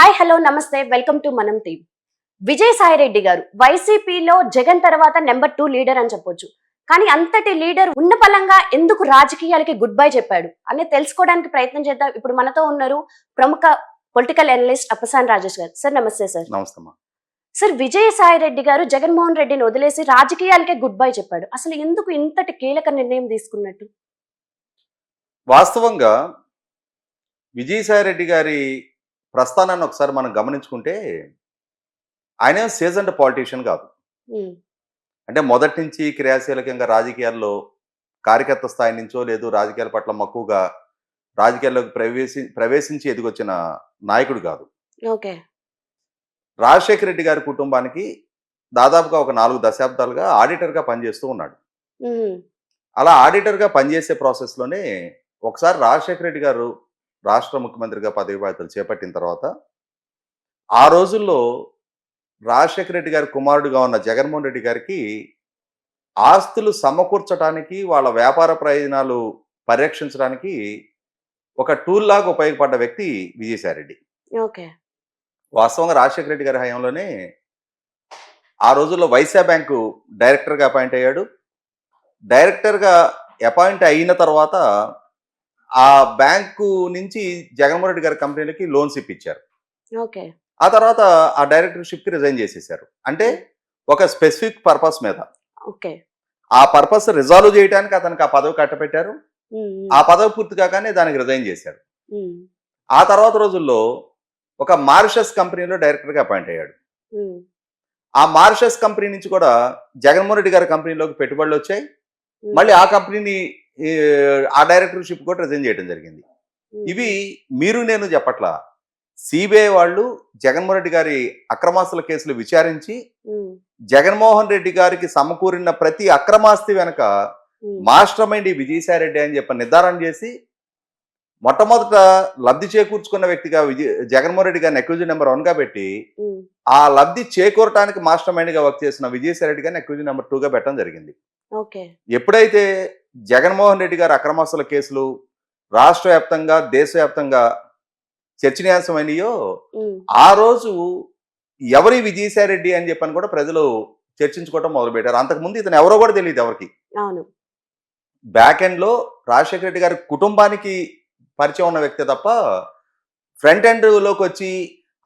Hi hello నమస్తే. Welcome to మనం team Vijayasai Reddy garu వైసీపీలో జగన్ తర్వాత నెంబర్ టూ లీడర్ అని చెప్పొచ్చు. కానీ అంతటి లీడర్ ఉన్న పలంగా ఎందుకు రాజకీయాలకి గుడ్ బై చెప్పాడు అని తెలుసుకోవడానికి ప్రయత్నం చేద్దాం. ఇప్పుడు మనతో ఉన్నారు ప్రముఖ political analyst అప్పసాన్ Rajesh garu. Sir నమస్తే సార్. నమస్తమ్మా సార్ విజయసాయి రెడ్డి గారు జగన్మోహన్ రెడ్డిని వదిలేసి రాజకీయాలకే గుడ్ బై చెప్పాడు. అసలు ఎందుకు ఇంతటి కీలక నిర్ణయం తీసుకున్నట్టు? వాస్తవంగా విజయసాయి రెడ్డి గారి ప్రస్థానాన్ని ఒకసారి మనం గమనించుకుంటే ఆయన సీజన్డ్ పాలిటీషియన్ కాదు. అంటే మొదటి నుంచి క్రియాశీలకంగా రాజకీయాల్లో కార్యకర్త స్థాయి నుంచో లేదు రాజకీయాల పట్ల మక్కువగా రాజకీయాల్లోకి ప్రవేశి ప్రవేశించి ఎదిగొచ్చిన నాయకుడు కాదు. ఓకే. రాజశేఖర రెడ్డి గారి కుటుంబానికి దాదాపుగా ఒక నాలుగు దశాబ్దాలుగా ఆడిటర్గా పనిచేస్తూ ఉన్నాడు. అలా ఆడిటర్గా పనిచేసే ప్రాసెస్లోనే ఒకసారి రాజశేఖర రెడ్డి గారు రాష్ట్ర ముఖ్యమంత్రిగా పదవి బాధ్యతలు చేపట్టిన తర్వాత ఆ రోజుల్లో రాజశేఖర రెడ్డి గారి కుమారుడిగా ఉన్న జగన్మోహన్ రెడ్డి గారికి ఆస్తులు సమకూర్చడానికి వాళ్ళ వ్యాపార ప్రయోజనాలు పరిరక్షించడానికి ఒక టూల్ లాగా ఉపయోగపడ్డ వ్యక్తి విజయసాయిరెడ్డి. ఓకే. వాస్తవంగా రాజశేఖర రెడ్డి గారి హయాంలోనే ఆ రోజుల్లో వైశ్య బ్యాంకు డైరెక్టర్గా అపాయింట్ అయ్యాడు. డైరెక్టర్గా అపాయింట్ అయిన తర్వాత ఆ బ్యాంకు నుంచి జగన్మోహన్ రెడ్డి గారి కంపెనీలకి లోన్స్ ఇప్పించారు ఓకే. ఆ తర్వాత ఆ డైరెక్టర్షిప్కి రిజైన్ చేసేసారు. అంటే ఒక స్పెసిఫిక్ పర్పస్ మీద. ఓకే. ఆ పర్పస్ రిజాల్వ్ చేయడానికి అతనికి ఆ పదవి కట్టపెట్టారు ఆ పదవి పూర్తి కాగానే దానికి రిజైన్ చేశారు. ఆ తర్వాత రోజుల్లో ఒక మారిషస్ కంపెనీలో డైరెక్టర్గా అపాయింట్ అయ్యాడు. ఆ మారిషస్ కంపెనీ నుంచి కూడా జగన్మోహన్ రెడ్డి గారి కంపెనీలోకి పెట్టుబడులు వచ్చాయి. మళ్ళీ ఆ కంపెనీని ఆ డైరెక్టర్షిప్ కూడా రిజైన్ చేయడం జరిగింది. ఇవి మీరు నేను చెప్పట్లా సిబిఐ వాళ్ళు జగన్మోహన్ రెడ్డి గారి అక్రమాస్తుల కేసులు విచారించి జగన్మోహన్ రెడ్డి గారికి సమకూరిన ప్రతి అక్రమాస్తి వెనక మాస్టర్ మైండ్ ఈ విజయసాయి రెడ్డి అని చెప్పి నిర్ధారణ చేసి మొట్టమొదట లబ్ధి చేకూర్చుకున్న వ్యక్తిగా విజయ్ జగన్మోహన్ రెడ్డి గారిని అక్యూజ్ నెంబర్ వన్గా పెట్టి ఆ లబ్ధి చేకూరటానికి మాస్టర్ మైండ్గా వర్క్ చేసిన విజయసాయి రెడ్డి గారిని అక్యూజ్ నెంబర్ టూ గా పెట్టడం జరిగింది. ఓకే. ఎప్పుడైతే జగన్మోహన్ రెడ్డి గారి అక్రమాస్తుల కేసులు రాష్ట్ర వ్యాప్తంగా దేశవ్యాప్తంగా చర్చనీయాంశమైనయో ఆ రోజు ఎవరి విజయసాయి రెడ్డి అని చెప్పని కూడా ప్రజలు చర్చించుకోవడం మొదలుపెట్టారు. అంతకుముందు ఇతను ఎవరో కూడా తెలియదు ఎవరికి. బ్యాక్ ఎండ్లో రాజశేఖర రెడ్డి గారి కుటుంబానికి పరిచయం ఉన్న వ్యక్తి తప్ప ఫ్రంట్ ఎండ్లోకి వచ్చి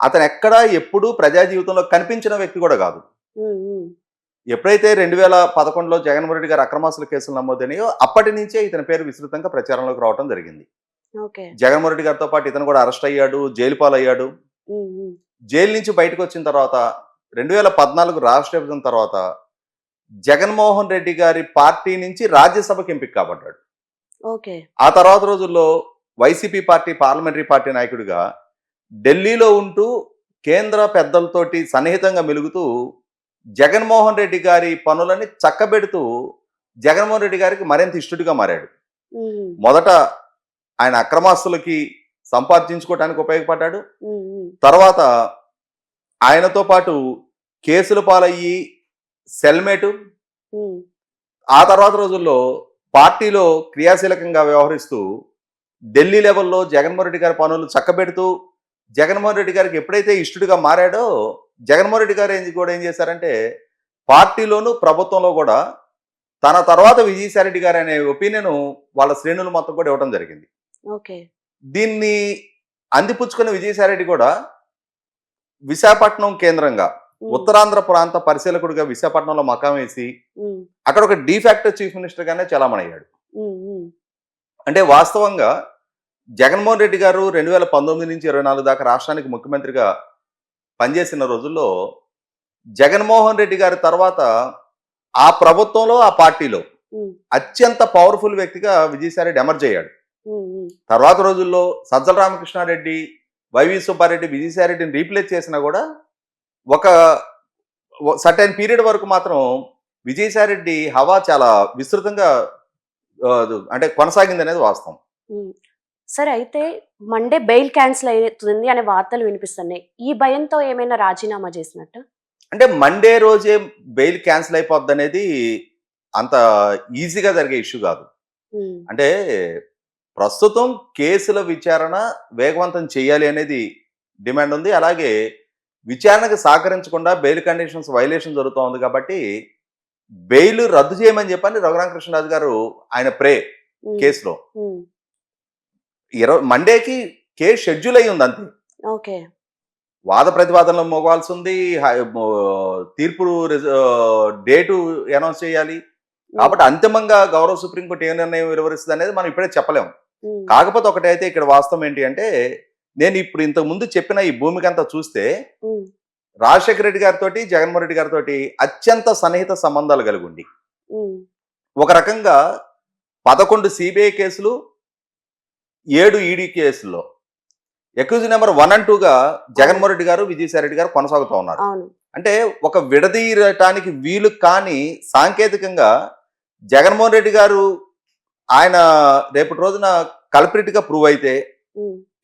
అతను ఎక్కడా ఎప్పుడూ ప్రజా జీవితంలో కనిపించిన వ్యక్తి కూడా కాదు. ఎప్పుడైతే రెండు వేల పదకొండులో జగన్మోహన్ రెడ్డి గారు అక్రమాస్తుల కేసులు నమోదైనాయో అప్పటి నుంచే ఇతని పేరు విస్తృతంగా ప్రచారంలోకి రావడం జరిగింది. జగన్మోహన్ రెడ్డి గారితో పాటు ఇతను కూడా అరెస్ట్ అయ్యాడు జైలు పాలయ్యాడు. జైలు నుంచి బయటకు వచ్చిన తర్వాత రెండు వేల పద్నాలుగు రాష్ట్ర విభజన తర్వాత జగన్మోహన్ రెడ్డి గారి పార్టీ నుంచి రాజ్యసభకి ఎంపిక కాబడ్డాడు. ఓకే. ఆ తర్వాత రోజుల్లో వైసీపీ పార్టీ పార్లమెంటరీ పార్టీ నాయకుడిగా ఢిల్లీలో ఉంటూ కేంద్ర పెద్దలతోటి సన్నిహితంగా మెలుగుతూ జగన్మోహన్ రెడ్డి గారి పనులని చక్కబెడుతూ జగన్మోహన్ రెడ్డి గారికి మరింత ఇష్టడిగా మారాడు. మొదట ఆయన అక్రమాస్తులకి సంపాదించుకోవడానికి ఉపయోగపడ్డాడు. తర్వాత ఆయనతో పాటు కేసులు పాలయ్యి సెల్మేటు ఆ తర్వాత రోజుల్లో పార్టీలో క్రియాశీలకంగా వ్యవహరిస్తూ ఢిల్లీ లెవెల్లో జగన్మోహన్ రెడ్డి గారి పనులు చక్కబెడుతూ జగన్మోహన్ రెడ్డి గారికి ఎప్పుడైతే ఇష్టడిగా మారాడో జగన్మోహన్ రెడ్డి గారు ఏం కూడా ఏం చేశారంటే పార్టీలోను ప్రభుత్వంలో కూడా తన తర్వాత విజయసాయి రెడ్డి గారు అనే ఒపీనియన్ వాళ్ళ శ్రేణులు మొత్తం కూడా ఇవ్వడం జరిగింది. దీన్ని అందిపుచ్చుకున్న విజయసాయి రెడ్డి కూడా విశాఖపట్నం కేంద్రంగా ఉత్తరాంధ్ర ప్రాంత పరిశీలకుడిగా విశాఖపట్నంలో మకాం వేసి అక్కడ ఒక డిఫాక్టో చీఫ్ మినిస్టర్ గానే చలామణయ్యాడు అంటే వాస్తవంగా జగన్మోహన్ రెడ్డి గారు రెండు వేల పంతొమ్మిది నుంచి ఇరవై నాలుగు దాకా రాష్ట్రానికి ముఖ్యమంత్రిగా పనిచేసిన రోజుల్లో జగన్మోహన్ రెడ్డి గారి తర్వాత ఆ ప్రభుత్వంలో ఆ పార్టీలో అత్యంత పవర్ఫుల్ వ్యక్తిగా విజయసాయి రెడ్డి ఎమర్జ్ అయ్యాడు. తర్వాత రోజుల్లో సజ్జల రామకృష్ణారెడ్డి వైవి సుబ్బారెడ్డి విజయసాయి రెడ్డిని రీప్లేస్ చేసినా కూడా ఒక సర్టైన్ పీరియడ్ వరకు మాత్రం విజయసాయి రెడ్డి హవా చాలా విస్తృతంగా అంటే కొనసాగింది అనేది వాస్తవం. సరే అయితే మండే బెయిల్ క్యాన్సిల్ అవుతుంది అనే వార్తలు వినిపిస్తున్నాయి. ఈ భయంతో ఏమైనా రాజీనామా చేసినట్టు? అంటే మండే రోజే బెయిల్ క్యాన్సిల్ అయిపోద్ది అనేది అంత ఈజీగా జరిగే ఇష్యూ కాదు. అంటే ప్రస్తుతం కేసుల విచారణ వేగవంతం చేయాలి అనేది డిమాండ్ ఉంది. అలాగే విచారణకు సహకరించకుండా బెయిల్ కండిషన్స్ వైలేషన్ జరుగుతూ ఉంది కాబట్టి బెయిల్ రద్దు చేయమని చెప్పని రఘురామకృష్ణరాజు గారు ఆయన ప్రే కేసులో. ఇరవై మండేకి కేసు షెడ్యూల్ అయి ఉంది అంతే ఓకే. వాద ప్రతివాదనలు మోగాల్సి ఉంది తీర్పు డేటు అనౌన్స్ చేయాలి. కాబట్టి అంతిమంగా గౌరవ సుప్రీంకోర్టు ఏ నిర్ణయం వివరిస్తుంది అనేది మనం ఇప్పుడే చెప్పలేం. ఉమ్, కాకపోతే ఒకటైతే ఇక్కడ వాస్తవం ఏంటి అంటే నేను ఇప్పుడు ఇంతకు ముందు చెప్పిన ఈ భూమికి అంతా చూస్తే రాజశేఖర రెడ్డి గారితో జగన్మోహన్ రెడ్డి గారితో అత్యంత సన్నిహిత సంబంధాలు కలిగి ఉండి ఒక రకంగా పదకొండు సిబిఐ కేసులు ఏడు ఈడీ కేసుల్లో ఎక్యూజ్ నెంబర్ వన్ అండ్ టూగా జగన్మోహన్ రెడ్డి గారు విజయసాయి రెడ్డి గారు కొనసాగుతూ ఉన్నారు. అంటే ఒక విడదీయటానికి వీలు కాని సాంకేతికంగా జగన్మోహన్ రెడ్డి గారు ఆయన రేపటి రోజున culprit గా ప్రూవ్ అయితే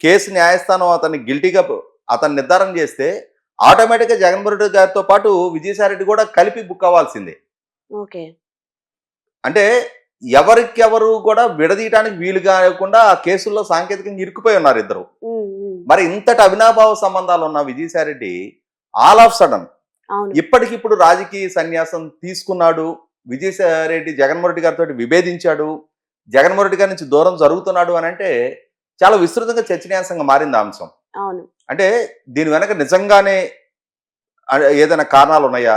కేసు న్యాయస్థానం అతన్ని గిల్టీగా అతన్ని నిర్ధారణ చేస్తే ఆటోమేటిక్గా జగన్మోహన్ రెడ్డి గారితో పాటు విజయసాయి రెడ్డి కూడా కలిపి బుక్ అవ్వాల్సిందే. ఓకే. అంటే ఎవరికెవరు కూడా విడదీయటానికి వీలు కాకుండా ఆ కేసుల్లో సాంకేతికంగా ఇరుక్కుపోయి ఉన్నారు ఇద్దరు. మరి ఇంతటి అవినాభావ సంబంధాలు ఉన్న Vijayasai Reddy all of sudden ఇప్పటికిప్పుడు రాజకీయ సన్యాసం తీసుకున్నాడు. విజయసాయి రెడ్డి జగన్మోహన్ రెడ్డి గారితో విభేదించాడు. జగన్మోహన్ రెడ్డి గారి నుంచి దూరం జరుగుతున్నాడు అని అంటే చాలా విస్తృతంగా చర్చనీయాంశంగా మారింది అంశం. అవును. అంటే దీని వెనక నిజంగానే ఏదైనా కారణాలు ఉన్నాయా?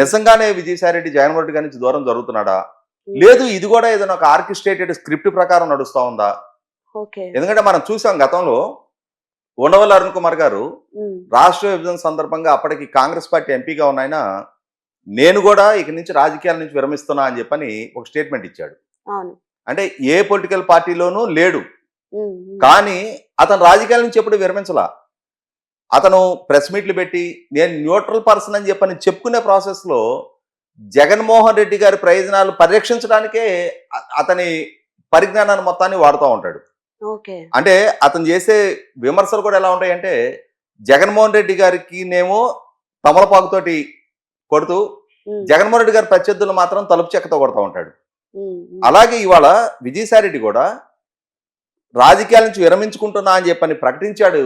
నిజంగానే విజయసాయి రెడ్డి జగన్మోహన్ రెడ్డి గారి నుంచి దూరం జరుగుతున్నాడా? లేదు ఇది కూడా ఏదైనా ఒక ఆర్కిస్ట్రేటెడ్ స్క్రిప్ట్ ప్రకారం నడుస్తా ఉందా? ఎందుకంటే మనం చూసాం గతంలో ఉండవల్లి అరుణ్ కుమార్ గారు ఉమ్, రాష్ట్ర విభజన సందర్భంగా అప్పటికి కాంగ్రెస్ పార్టీ ఎంపీగా ఉన్న ఆయన నేను కూడా ఇక నుంచి రాజకీయాల నుంచి విరమిస్తున్నా అని చెప్పని ఒక స్టేట్మెంట్ ఇచ్చాడు. అంటే ఏ పొలిటికల్ పార్టీలోనూ లేడు. ఉమ్, కానీ అతను రాజకీయాల నుంచి ఎప్పుడు విరమించలా? అతను ప్రెస్ మీట్లు పెట్టి నేను న్యూట్రల్ పర్సన్ అని చెప్పని చెప్పుకునే ప్రాసెస్లో జగన్మోహన్ రెడ్డి గారి ప్రయోజనాలు పరిరక్షించడానికే అతని పరిజ్ఞానాన్ని మొత్తాన్ని వాడుతూ ఉంటాడు. ఓకే. అంటే అతను చేసే విమర్శలు కూడా ఎలా ఉంటాయంటే జగన్మోహన్ రెడ్డి గారికి నేమో తమలపాకుతోటి కొడుతూ జగన్మోహన్ రెడ్డి గారి ప్రత్యర్థులు మాత్రం తలుపు చెక్కతో కొడతా ఉంటాడు. అలాగే ఇవాళ విజయసాయి రెడ్డి కూడా రాజకీయాల నుంచి విరమించుకుంటున్నా అని చెప్పని ప్రకటించాడు.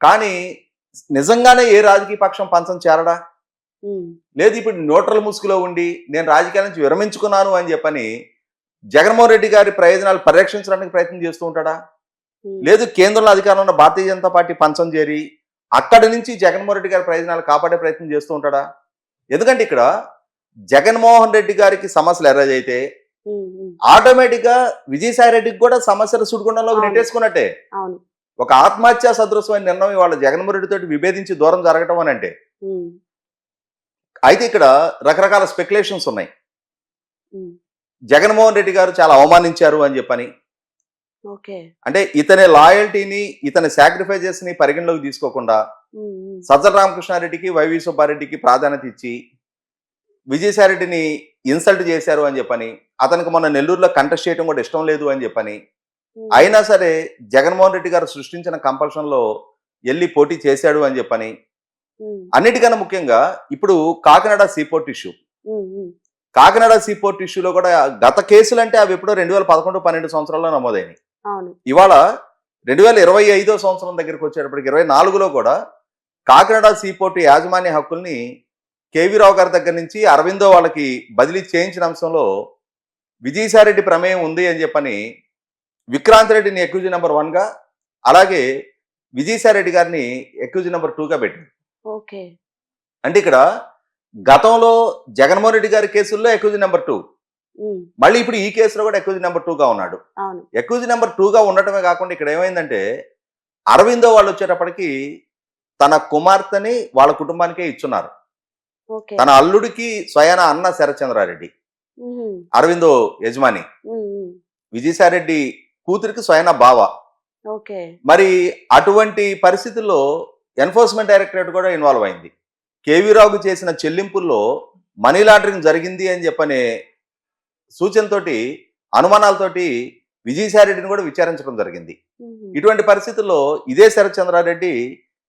కానీ నిజంగానే ఏ రాజకీయ పక్షం పంచం చేరడా? లేదు ఇప్పుడు న్యూట్రల్ ముసుగులో ఉండి నేను రాజకీయాల నుంచి విరమించుకున్నాను అని చెప్పని జగన్మోహన్ రెడ్డి గారి ప్రయోజనాలు పరిరక్షించడానికి ప్రయత్నం చేస్తూ ఉంటాడా? లేదు కేంద్రంలో అధికారంలో ఉన్న భారతీయ జనతా పార్టీ పంచం చేరి అక్కడి నుంచి జగన్మోహన్ రెడ్డి గారి ప్రయోజనాలు కాపాడే ప్రయత్నం చేస్తూ ఉంటాడా? ఎందుకంటే ఇక్కడ జగన్మోహన్ రెడ్డి గారికి సమస్యలు ఎర్రజ్ అయితే ఆటోమేటిక్గా విజయసాయి రెడ్డికి కూడా సమస్యల సుడిగుండంలోకి అవును. నెట్టేసుకున్నట్టే. ఒక ఆత్మహత్యా సదృశమైన నిర్ణయం వాళ్ళ జగన్మోహన్ రెడ్డి తోటి విభేదించి దూరం జరగటం అని అంటే అయితే ఇక్కడ రకరకాల స్పెక్యులేషన్స్ ఉన్నాయి. జగన్మోహన్ రెడ్డి గారు చాలా అవమానించారు అని చెప్పని. ఓకే. అంటే ఇతని లాయల్టీని ఇతని సాక్రిఫైజెస్ని పరిగణలోకి తీసుకోకుండా సజ్జల రామకృష్ణారెడ్డికి వైవి సుబ్బారెడ్డికి ప్రాధాన్యత ఇచ్చి విజయసాయి రెడ్డిని ఇన్సల్ట్ చేశారు అని చెప్పని అతనికి మొన్న నెల్లూరులో కంటెస్ట్ చేయడం కూడా ఇష్టం లేదు అని చెప్పని అయినా సరే జగన్మోహన్ రెడ్డి గారు సృష్టించిన కంపల్షన్లో వెళ్ళి పోటీ చేశాడు అని చెప్పని అన్నిటికన్నా ముఖ్యంగా ఇప్పుడు Kakinada seaport issue. Kakinada seaport ఇష్యూలో కూడా గత కేసులు అంటే అవి ఎప్పుడో రెండు వేల పదకొండు pannెండు సంవత్సరాల్లో నమోదైనవి ఇవాళ రెండు వేల ఇరవై ఐదో సంవత్సరం దగ్గరికి వచ్చేటప్పటికి ఇరవై నాలుగులో కూడా కాకినాడ సీపోర్టు యాజమాన్య హక్కుల్ని కేవీ రావు గారి దగ్గర నుంచి అరవిందో వాళ్ళకి బదిలీ చేయించిన అంశంలో విజయసాయిరెడ్డి ప్రమేయం ఉంది అని చెప్పని విక్రాంత్ రెడ్డిని ఎక్యూజీ నెంబర్ వన్గా అలాగే విజయసాయిరెడ్డి గారిని ఎక్యూజీ నెంబర్ టూగా పెట్టింది. అంటే ఇక్కడ గతంలో జగన్మోహన్ రెడ్డి గారి కేసుల్లో ఎక్యూజీ నెంబర్ టూ మళ్ళీ ఇప్పుడు ఈ కేసులో కూడా ఎక్యూజీ నెంబర్ టూగా ఉన్నాడు. ఎక్యూజ్ నెంబర్ టూగా ఉండటమే కాకుండా ఇక్కడ ఏమైందంటే అరవిందో వాళ్ళు వచ్చేటప్పటికి తన కుమార్తెని వాళ్ళ కుటుంబానికే ఇచ్చున్నారు. తన అల్లుడికి స్వయాన అన్న శరచంద్రారెడ్డి. ఉమ్, అరవిందో యజమాని. విజయసాయిరెడ్డి కూతురికి స్వయాన బావ. మరి అటువంటి పరిస్థితుల్లో ఎన్ఫోర్స్మెంట్ డైరెక్టరేట్ కూడా ఇన్వాల్వ్ అయింది. కేవీ రావుకు చేసిన చెల్లింపుల్లో మనీ లాండరింగ్ జరిగింది అని చెప్పనే సూచనతోటి అనుమానాలతోటి విజయసాయిరెడ్డిని కూడా విచారించడం జరిగింది. ఇటువంటి పరిస్థితుల్లో ఇదే శరత్చంద్రారెడ్డి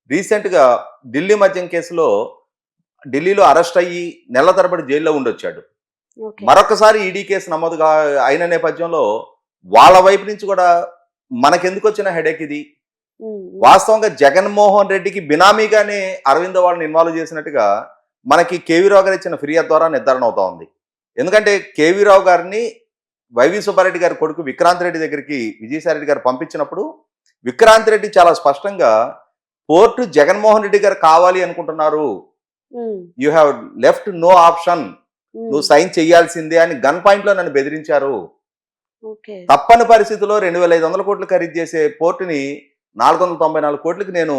రీసెంట్గా ఢిల్లీ మద్యం కేసులో ఢిల్లీలో అరెస్ట్ అయ్యి నెల తరబడి జైల్లో ఉండొచ్చాడు. మరొకసారి ఈడీ కేసు నమోదుగా అయిన నేపథ్యంలో వాళ్ళ వైపు నుంచి కూడా మనకెందుకు వచ్చిన హెడేక్ ఇది. వాస్తవంగా జగన్మోహన్ రెడ్డికి బినామీగానే అరవింద్ వాళ్ళని ఇన్వాల్వ్ చేసినట్టుగా మనకి కేవీ రావు గారు ఇచ్చిన ఫిర్యాదు ద్వారా నిర్ధారణ అవుతా ఉంది. ఎందుకంటే కేవీ రావు గారిని వైవి సుబ్బారెడ్డి గారి కొడుకు విక్రాంత్ రెడ్డి దగ్గరికి విజయసాయి రెడ్డి గారు పంపించినప్పుడు విక్రాంత్ రెడ్డి చాలా స్పష్టంగా పోర్టు జగన్మోహన్ రెడ్డి గారు కావాలి అనుకుంటున్నారు. You have left no option. నువ్వు సైన్ చేయాల్సిందే అని గన్ పాయింట్లో నన్ను బెదిరించారు. తప్పని పరిస్థితిలో రెండు వేల ఐదు వందల కోట్లు ఖరీదు చేసే పోర్టుని నాలుగు వందల తొంభై నాలుగు కోట్లకి నేను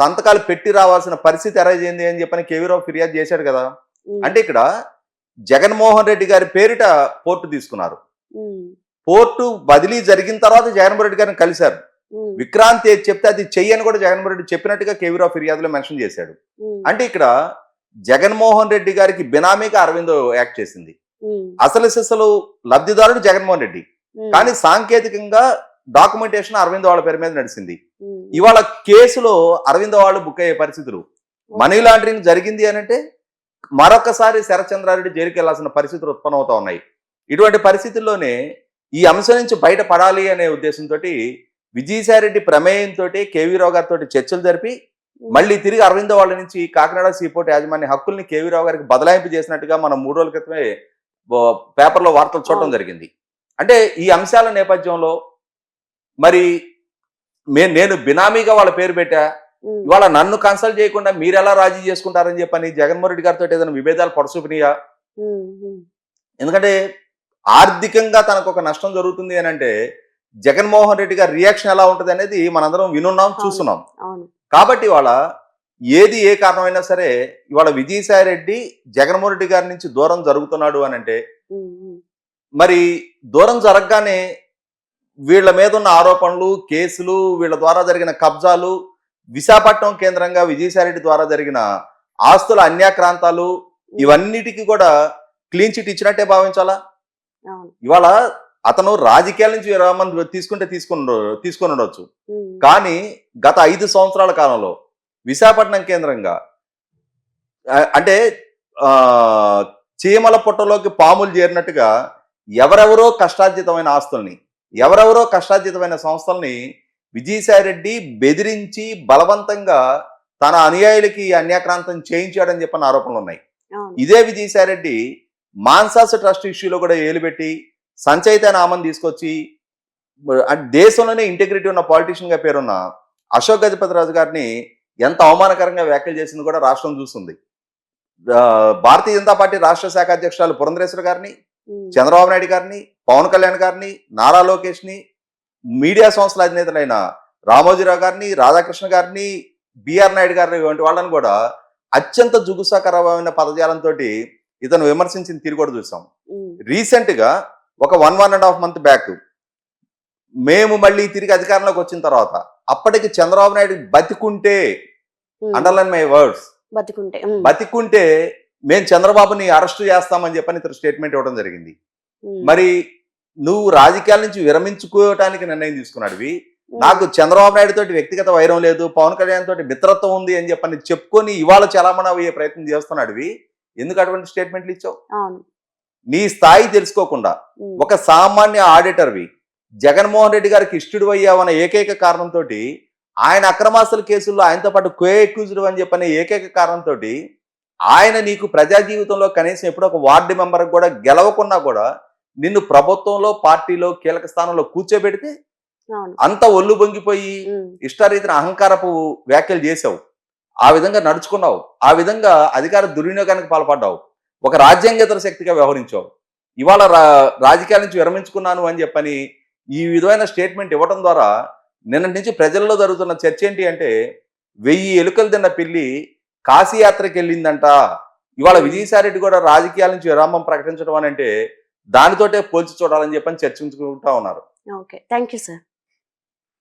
సంతకాలు పెట్టి రావాల్సిన పరిస్థితి అయింది అని చెప్పని కేవీరావు ఫిర్యాదు చేశాడు కదా. అంటే ఇక్కడ జగన్మోహన్ రెడ్డి గారి పేరిట పోర్టు తీసుకున్నారు. పోర్టు బదిలీ జరిగిన తర్వాత జగన్మోహన్ రెడ్డి గారిని కలిశారు. విక్రాంత్ ఏది చెప్తే అది చెయ్యని కూడా జగన్మోహన్ రెడ్డి చెప్పినట్టుగా కేవీరావు ఫిర్యాదులో మెన్షన్ చేశాడు. అంటే ఇక్కడ జగన్మోహన్ రెడ్డి గారికి బినామీగా అరవింద్ యాక్ట్ చేసింది. అసలు సిసలు లబ్ధిదారుడు జగన్మోహన్ రెడ్డి. కానీ సాంకేతికంగా డాక్యుమెంటేషన్ అరవింద్ వాళ్ళ పేరు మీద నడిచింది ఇవాళ కేసులో అరవింద్ వాళ్ళు బుక్ అయ్యే పరిస్థితులు. మనీ లాండరింగ్ జరిగింది అని అంటే మరొకసారి శరచంద్రారెడ్డి జైలుకి వెళ్ళాల్సిన పరిస్థితులు ఉత్పన్నమవుతా ఉన్నాయి. ఇటువంటి పరిస్థితుల్లోనే ఈ అంశం నుంచి బయటపడాలి అనే ఉద్దేశంతో విజయసాయిరెడ్డి ప్రమేయంతో కేవీరావు గారితో చర్చలు జరిపి మళ్ళీ తిరిగి అరవింద వాళ్ళ నుంచి కాకినాడ సీపోర్ట్ యాజమాన్య హక్కుల్ని కేవీరావు గారికి బదలాయింపు చేసినట్టుగా మనం మూడు రోజుల క్రితమే పేపర్లో వార్తలు చూడటం. జరిగింది. అంటే ఈ అంశాల నేపథ్యంలో మరి నేను బినామీగా వాళ్ళ పేరు పెట్టా. ఇవాళ నన్ను కన్సల్ట్ చేయకుండా మీరు ఎలా రాజీ చేసుకుంటారని చెప్పని జగన్మోహన్ రెడ్డి గారితో ఏదైనా విభేదాలు ఉమ్, ఎందుకంటే ఆర్థికంగా తనకు ఒక నష్టం జరుగుతుంది అని అంటే జగన్మోహన్ రెడ్డి గారి రియాక్షన్ ఎలా ఉంటుంది అనేది మనందరం వినున్నాం. చూస్తున్నాం. కాబట్టి ఇవాళ ఏది ఏ కారణమైనా సరే ఇవాళ విజయసాయి రెడ్డి జగన్మోహన్ రెడ్డి గారి నుంచి దూరం జరుగుతున్నాడు అని అంటే మరి దూరం జరగగానే వీళ్ళ మీద ఉన్న ఆరోపణలు కేసులు వీళ్ళ ద్వారా జరిగిన కబ్జాలు విశాఖపట్నం కేంద్రంగా విజయసాయి రెడ్డి ద్వారా జరిగిన ఆస్తుల అన్యాక్రాంతాలు ఇవన్నిటికీ కూడా క్లీన్ చిట్ ఇచ్చినట్టే భావించాలా? ఇవాళ అతను రాజకీయాల నుంచి విరామం తీసుకుంటే తీసుకుని తీసుకొని ఉండొచ్చు. కానీ గత ఐదు సంవత్సరాల కాలంలో విశాఖపట్నం కేంద్రంగా అంటే చీమల పుట్టలోకి పాములు చేరినట్టుగా ఎవరెవరో కష్టార్జితమైన ఆస్తుల్ని ఎవరెవరో కష్టార్జితమైన సంస్థల్ని విజయసాయి రెడ్డి బెదిరించి బలవంతంగా తన అనుయాయులకి అన్యాక్రాంతం చేయించాడని చెప్పిన ఆరోపణలు ఉన్నాయి. ఇదే విజయసాయి రెడ్డి మాన్సాస్ ట్రస్ట్ ఇష్యూలో కూడా ఏలుపెట్టి సంచయిత నామం తీసుకొచ్చి దేశంలోనే ఇంటిగ్రిటీ ఉన్న పాలిటీషియన్గా పేరున్న అశోక్ గజపతి రాజు గారిని ఎంత అవమానకరంగా వ్యాఖ్యలు చేసింది కూడా రాష్ట్రం చూస్తుంది. భారతీయ జనతా పార్టీ రాష్ట్ర శాఖ అధ్యక్షురాలు పురంధరేశ్వర గారిని చంద్రబాబు నాయుడు గారిని పవన్ కళ్యాణ్ గారిని నారా లోకేష్ని మీడియా సంస్థల అధినేతలైన రామోజీరావు గారిని రాధాకృష్ణ గారిని బిఆర్ నాయుడు గారిని వంటి వాళ్ళని కూడా అత్యంత జుగుసాకరమైన పదజాలంతో ఇతను విమర్శించిన తీరు కూడా చూసాం. ఉమ్, రీసెంట్గా ఒక one one and half month back మేము మళ్ళీ తిరిగి అధికారంలోకి వచ్చిన తర్వాత అప్పటికి చంద్రబాబు నాయుడు బతికుంటే అండర్లైన్ మై వర్డ్స్ బతికుంటే బతికుంటే మేము చంద్రబాబుని అరెస్ట్ చేస్తామని చెప్పని ఇతను స్టేట్మెంట్ ఇవ్వడం జరిగింది. మరి నువ్వు రాజకీయాల నుంచి విరమించుకోవటానికి నిర్ణయం తీసుకున్నాడువి. ఉమ్, నాకు చంద్రబాబు నాయుడు తోటి వ్యక్తిగత వైరం లేదు పవన్ కళ్యాణ్ తోటి మిత్రత్వం ఉంది అని చెప్పని చెప్పుకొని ఇవాళ చలామణి అయ్యే ప్రయత్నం చేస్తున్నాడువి. ఎందుకు అటువంటి స్టేట్మెంట్లు ఇచ్చావు? నీ స్థాయి తెలుసుకోకుండా ఒక సామాన్య ఆడిటర్వి జగన్మోహన్ రెడ్డి గారికి ఇష్టడు అయ్యావన్న ఏకైక కారణంతో ఆయన అక్రమాస్తుల కేసుల్లో ఆయనతో పాటు కో ఎక్యూజ్డ్ అని చెప్పనే ఏకైక కారణంతో ఆయన నీకు ప్రజా జీవితంలో కనీసం ఎప్పుడో ఒక వార్డు మెంబర్ కూడా గెలవకున్నా కూడా నిన్ను ప్రభుత్వంలో పార్టీలో కీలక స్థానంలో కూర్చోబెడితే అంత ఒళ్ళు బొంగిపోయి ఇష్టారీతిన అహంకారపు వ్యాఖ్యలు చేసావు ఆ విధంగా నడుచుకున్నావు. ఆ విధంగా అధికార దుర్వినియోగానికి పాల్పడ్డావు. ఒక రాజ్యాంగేతర శక్తిగా వ్యవహరించావు. ఇవాళ రాజకీయాల నుంచి విరమించుకున్నాను అని చెప్పని ఈ విధమైన స్టేట్మెంట్ ఇవ్వడం ద్వారా నిన్నటి నుంచి ప్రజల్లో జరుగుతున్న చర్చ ఏంటి అంటే వెయ్యి ఎలుకలు తిన్న పిల్లి కాశీయాత్రకి వెళ్ళిందంట ఇవాళ విజయసాయి రెడ్డి కూడా రాజకీయాల నుంచి విరామం ప్రకటించడం అని అంటే దానితోటే పోల్చి చూడాలని చెప్పని చర్చించుకుంటా ఉన్నారు. ఓకే. Thank you sir.